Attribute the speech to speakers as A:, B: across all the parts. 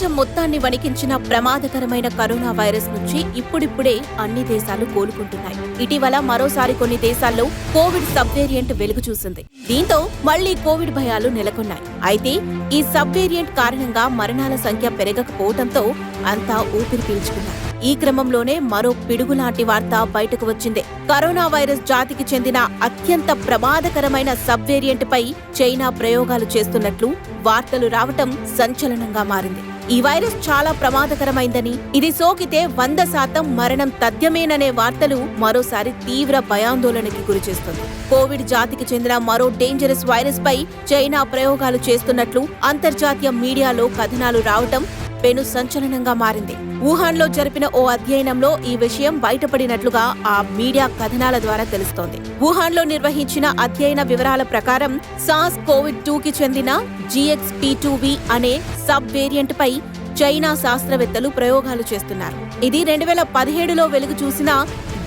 A: ప్రపంచం మొత్తాన్ని వణికించిన ప్రమాదకరమైన కరోనా వైరస్ నుంచి ఇప్పుడిప్పుడే అన్ని దేశాలు కోలుకుంటున్నాయి. ఇటీవల మరోసారి కొన్ని దేశాల్లో కోవిడ్ సబ్ వేరియంట్ వెలుగు చూసింది. దీంతో మళ్ళీ కోవిడ్ భయాలు నెలకొన్నాయి. అయితే ఈ సబ్ వేరియంట్ కారణంగా మరణాల సంఖ్య పెరగకపోవడంతో అంతా ఊపిరి పీల్చుకున్నారు. ఈ క్రమంలోనే మరో పిడుగులాంటి వార్త బయటకు వచ్చింది. కరోనా వైరస్ జాతికి చెందిన అత్యంత ప్రమాదకరమైన సబ్ వేరియంట్ పై చైనా ప్రయోగాలు చేస్తున్నట్లు వార్తలు రావటం సంచలనంగా మారింది. ఈ వైరస్ చాలా ప్రమాదకరమైందని. ఇది సోకితే వంద శాతం మరణం తథ్యమేననే వార్తలు మరోసారి తీవ్ర భయాందోళనకి గురిచేస్తుంది కోవిడ్ జాతికి చెందిన మరో డేంజరస్ వైరస్ పై చైనా ప్రయోగాలు చేస్తున్నట్లు అంతర్జాతీయ మీడియాలో కథనాలు రావటం పెను సంచలనంగా మారింది. వుహాన్లో జరిపిన ఓ అధ్యయనంలో ఈ విషయం బయటపడినట్లుగా ఆ మీడియా కథనాల ద్వారా తెలుస్తోంది. వుహాన్లో నిర్వహించిన అధ్యయన వివరాల ప్రకారం సాస్ కోవిడ్ టూ కి చెందిన జిఎక్స్ వి అనే సబ్ వేరియంట్ పై చైనా శాస్త్రవేత్తలు ప్రయోగాలు చేస్తున్నారు. ఇది రెండు వేల పదిహేడులో వెలుగు చూసిన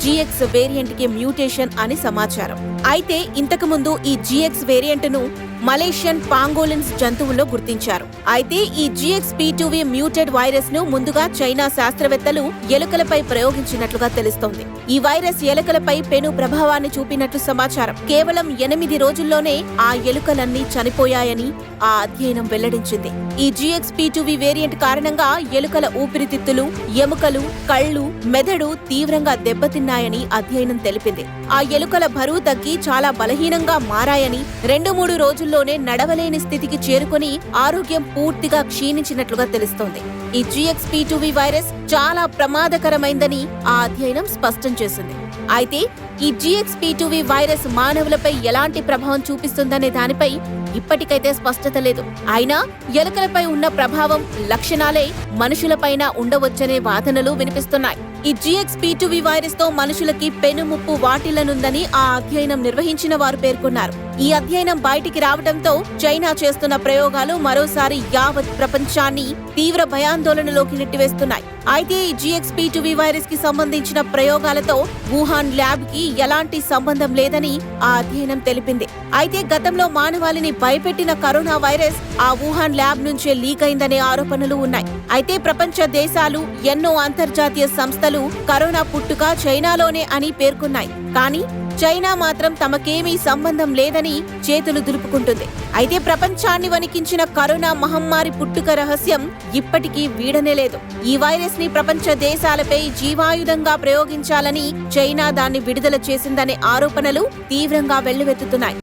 A: జిఎక్స్ వేరియంట్కి మ్యూటేషన్ అని సమాచారం. అయితే ఇంతకు ముందు ఈ జిఎక్స్ వేరియంట్ను మలేషియన్ పాంగోలిన్స్ జంతువుల్లో గుర్తించారు. అయితే ఈ జిఎక్స్ వి మ్యూటెడ్ వైరస్ను ముందుగా చైనా శాస్త్రవేత్తలు ఎలుకలపై ప్రయోగించినట్లుగా తెలుస్తోంది. ఈ వైరస్ ఎలుకలపై పెను ప్రభావాన్ని చూపినట్లు సమాచారం. కేవలం ఎనిమిది రోజుల్లోనే ఆ ఎలుకలన్నీ చనిపోయాయని ఆ అధ్యయనం వెల్లడించింది. ఈ జిఎక్స్ వి వేరియంట్ కారణంగా ఎలుకల ఊపిరితిత్తులు ఎముకలు కళ్ళు మెదడు తీవ్రంగా దెబ్బతిన్నాయని అధ్యయనం తెలిపింది. ఆ ఎలుకల బరువు తగ్గి చాలా బలహీనంగా మారాయని రెండు మూడు రోజుల్లోనే నడవలేని స్థితికి చేరుకొని ఆరోగ్యం పూర్తిగా క్షీణించినట్లుగా తెలుస్తోంది. ఈ జిఎక్స్ వి వైరస్ చాలా ప్రమాదకరమైందని ఆ అధ్యయనం స్పష్టం చేసింది. అయితే ఈ జిఎక్స్ వి వైరస్ మానవులపై ఎలాంటి ప్రభావం చూపిస్తుందనే దానిపై ఇప్పటికైతే స్పష్టత లేదు. అయినా ఎలుకలపై ఉన్న ప్రభావం లక్షణాలే మనుషులపైన ఉండవచ్చనే వాదనలు వినిపిస్తున్నాయి. ఈ జిఎక్స్ టూ వైరస్తో మనుషులకి పెనుముప్పు వాటిల్లనుందని ఆ అధ్యయనం నిర్వహించిన వారు పేర్కొన్నారు. ఈ అధ్యయనం బయటికి రావడంతో చైనా చేస్తున్న ప్రయోగాలు మరోసారి యావత్ ప్రపంచాన్ని తీవ్ర భయాందోళనలోకి నెట్టివేస్తున్నాయి. అయితే ఈ జీఎక్స్పీ వి వైరస్కి సంబంధించిన ప్రయోగాలతో వుహాన్ ల్యాబ్కి ఎలాంటి సంబంధం లేదని ఆ అధ్యయనం తెలిపింది. అయితే గతంలో మానవాళిని భయపెట్టిన కరోనా వైరస్ ఆ వుహాన్ ల్యాబ్ నుంచే లీక్ అయిందనే ఆరోపణలు ఉన్నాయి. అయితే ప్రపంచ దేశాలు ఎన్నో అంతర్జాతీయ సంస్థలు కరోనా పుట్టుక చైనాలోనే అని పేర్కొన్నాయి. కానీ చైనా మాత్రం తమకేమీ సంబంధం లేదని చేతులు దులుపుకుంటుంది. అయితే ప్రపంచాన్ని వణికించిన కరోనా మహమ్మారి పుట్టుక రహస్యం ఇప్పటికీ వీడనే లేదు. ఈ వైరస్ని ప్రపంచ దేశాలపై జీవాయుధంగా ప్రయోగించాలని చైనా దాన్ని విడుదల చేసిందనే ఆరోపణలు తీవ్రంగా వెల్లువెత్తుతున్నాయి.